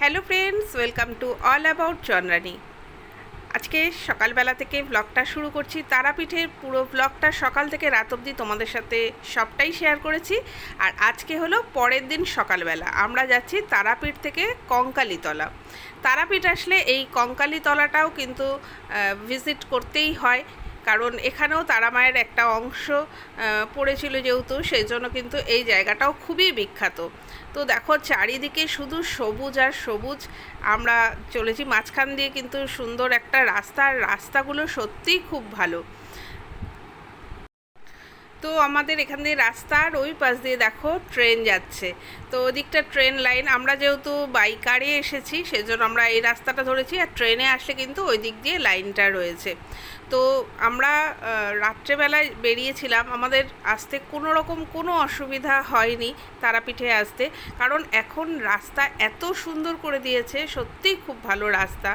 Hello friends, welcome to all about Chandrani আজকে সকালবেলা থেকে ব্লগটা শুরু করছি। তারাপীঠের পুরো ব্লগটা সকাল থেকে রাত অবধি তোমাদের সাথে সবটাই শেয়ার করেছি। আর আজকে হলো পরের দিন সকালবেলা। আমরা যাচ্ছি তারাপীঠ থেকে কঙ্কালীতলা। তারাপীঠ আসলে এই কঙ্কালীতলাটাও কিন্তু ভিজিট করতেই হয়। কারণ এখানেও তারা মায়ের একটা অংশ পড়েছিল যেহেতু সেই জন্য কিন্তু এই জায়গাটাও খুবই বিখ্যাত। তো দেখো, চারিদিকে শুধু সবুজ আর সবুজ, আমরা চলেছি মাঝখান দিয়ে কিন্তু সুন্দর একটা রাস্তা, আর রাস্তাগুলো সত্যিই খুব ভালো। তো আমাদের এখান দিয়ে রাস্তার ওই পাশ দিয়ে দেখো ট্রেন যাচ্ছে। তো ওদিকটা ট্রেন লাইন, আমরা যেহেতু বাইকারে এসেছি, সেজন্য আমরা এই রাস্তাটা ধরেছি আর ট্রেনে আসলে কিন্তু ওই দিক দিয়ে লাইনটা রয়েছে। তো আমরা রাত্রেবেলায় বেরিয়েছিলাম। আমাদের আসতে কোনো রকম কোনো অসুবিধা হয়নি তারাপীঠে আসতে, কারণ এখন রাস্তা এত সুন্দর করে দিয়েছে, সত্যিই খুব ভালো রাস্তা।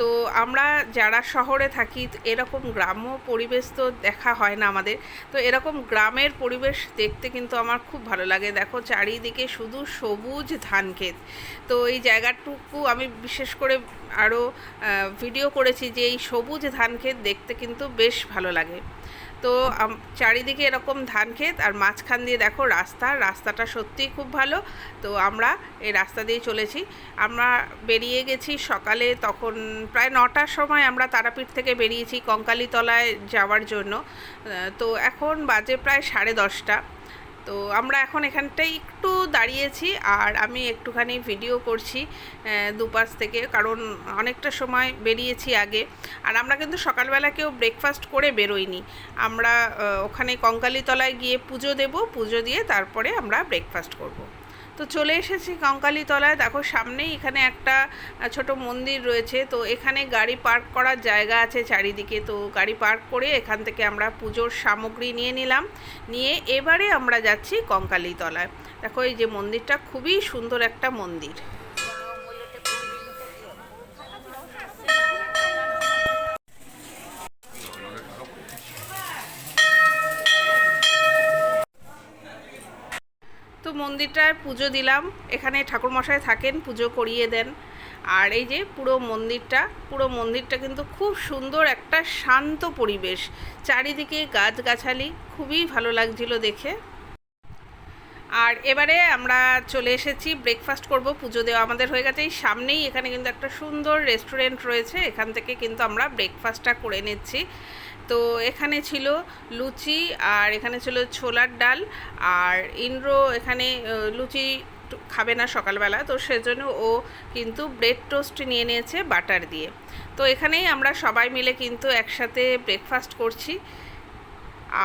তো আমরা যারা শহরে থাকি, এরকম গ্রাম্য পরিবেশ তো দেখা হয় না আমাদের। তো এরকম গ্রামের পরিবেশ দেখতে কিন্তু আমার খুব ভালো লাগে। দেখো চারিদিকে শুধু সবুজ ধান ক্ষেত তো এই জায়গাটুকু আমি বিশেষ করে আরও ভিডিও করেছি যে এই সবুজ ধান ক্ষেত দেখতে কিন্তু বেশ ভালো লাগে। তো চারিদিকে এরকম ধান ক্ষেত আর মাঝখান দিয়ে দেখো রাস্তা, রাস্তাটা সত্যিই খুব ভালো। তো আমরা এই রাস্তা দিয়ে চলেছি। আমরা বেরিয়ে গেছি সকালে তখন প্রায় নটার সময় আমরা তারাপীঠ থেকে বেরিয়েছি কঙ্কালীতলায় যাওয়ার জন্য। তো এখন বাজে প্রায় সাড়ে দশটা। তো আমরা এখন এখানটাই একটু দাঁড়িয়েছি আর আমি একটুখানি ভিডিও করছি দুপাশ থেকে, কারণ অনেকটা সময় বেরিয়েছি আগে আর আমরা কিন্তু সকালবেলা কেউ ব্রেকফাস্ট করে বেরোইনি আমরা ওখানে কঙ্কালীতলায় গিয়ে পুজো দেব, পুজো দিয়ে তারপরে আমরা ব্রেকফাস্ট করব। তো চলে এসেছি কঙ্কালীতলায়। দেখো সামনেই এখানে একটা ছোট মন্দির রয়েছে। তো এখানে গাড়ি পার্ক করার জায়গা আছে চারিদিকে। তো গাড়ি পার্ক করে এখান থেকে আমরা পুজোর সামগ্রী নিয়ে নিলাম। নিয়ে এবারে আমরা যাচ্ছি কঙ্কালীতলায়। দেখো এই যে মন্দিরটা খুবই সুন্দর একটা মন্দির। তো মন্দিরটায় পুজো দিলাম। এখানে ঠাকুরমশাই থাকেন, পুজো করিয়ে দেন। আর এই যে পুরো মন্দিরটা পুরো মন্দিরটা কিন্তু খুব সুন্দর একটা শান্ত পরিবেশ। চারিদিকে গাছগাছালি, খুবই ভালো লাগছিল দেখে। আর এবারে আমরা চলে এসেছি ব্রেকফাস্ট করব, পুজো দেওয়া আমাদের হয়ে গেছে। এই সামনেই এখানে কিন্তু একটা সুন্দর রেস্টুরেন্ট রয়েছে। এখান থেকে কিন্তু আমরা ব্রেকফাস্টটা করে নিচ্ছি। তো এখানে ছিল লুচি আর এখানে ছিল ছোলার ডাল আর ইন্দ্র এখানে লুচি খাবে না সকালবেলা, তো সেজন্য ও কিন্তু ব্রেড টোস্ট নিয়ে নিয়েছে বাটার দিয়ে। তো এখানেই আমরা সবাই মিলে কিন্তু একসাথে ব্রেকফাস্ট করছি।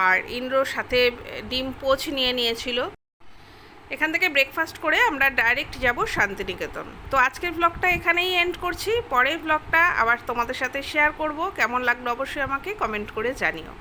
আর ইন্দ্রর সাথে ডিম পোচ নিয়ে নিয়েছিল। এখান থেকে ব্রেকফাস্ট করে আমরা ডাইরেক্ট যাব শান্তিনিকেতন। তো আজকের ব্লগটা এখানেই এন্ড করছি। পরের ব্লগটা আবার তোমাদের সাথে শেয়ার করব। কেমন লাগল অবশ্যই আমাকে কমেন্ট করে জানিও।